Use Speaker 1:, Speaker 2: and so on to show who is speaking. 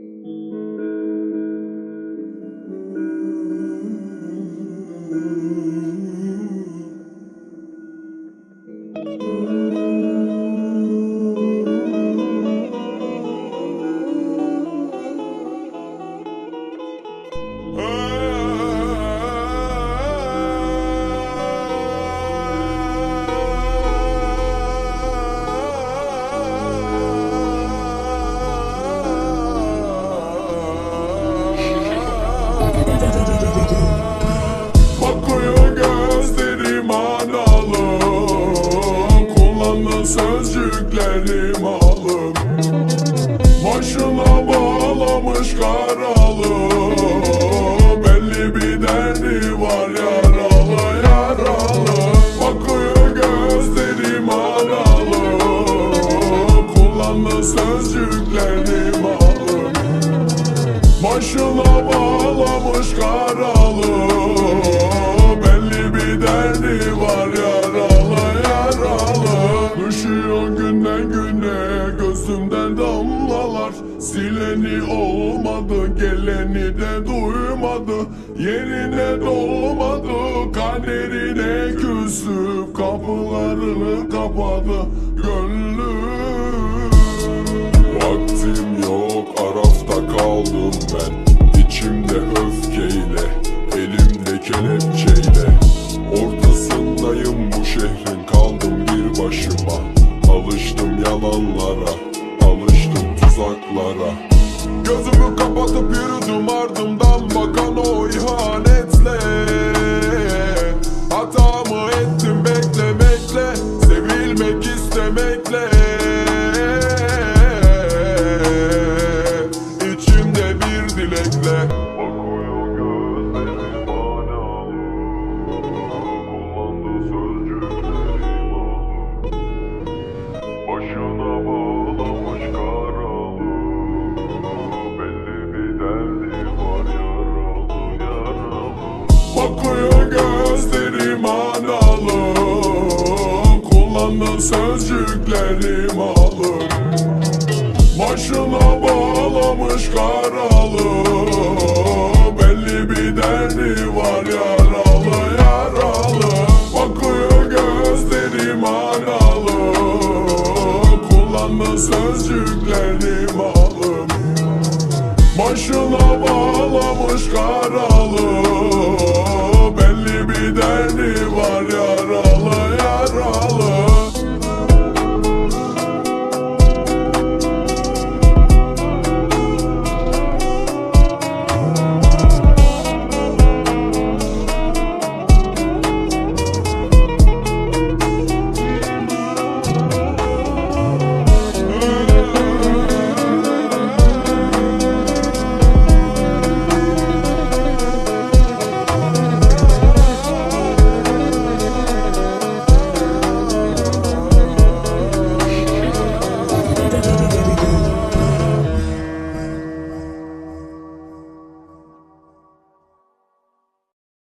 Speaker 1: thank you Kullandığı sözcüklerim alım Başına bağlamış karalı. Belli bir derdi var yaralı yaralı. Bakıyor gözlerim analı Kullandığı sözcüklerim alım Başına bağlamış karalı. Belli bir derdi damlalar Sileni olmadı geleni de duymadı. Yerine dolmadı kaderine küsüp Kapılarını kapadı. Gönlüm. Vaktim yok arafta kaldım ben. İçimde öfkeyle elimde kelepçeyle. Ortasındayım bu şehrin kaldım bir başıma. Alıştım yalanlara alıştım tuzaklara Gözümü kapatıp yürüdüm ardımdan bakan o ihanetle. Hatamı ettim beklemekle Sevilmek istemekle. İçimde bir dilekle Başına bağlamış karalı. Belli bir derdi var yaralı yaralı. Bakıyor gözlerim analı Kullandığı sözcüklerim alım. Başına bağlamış karalı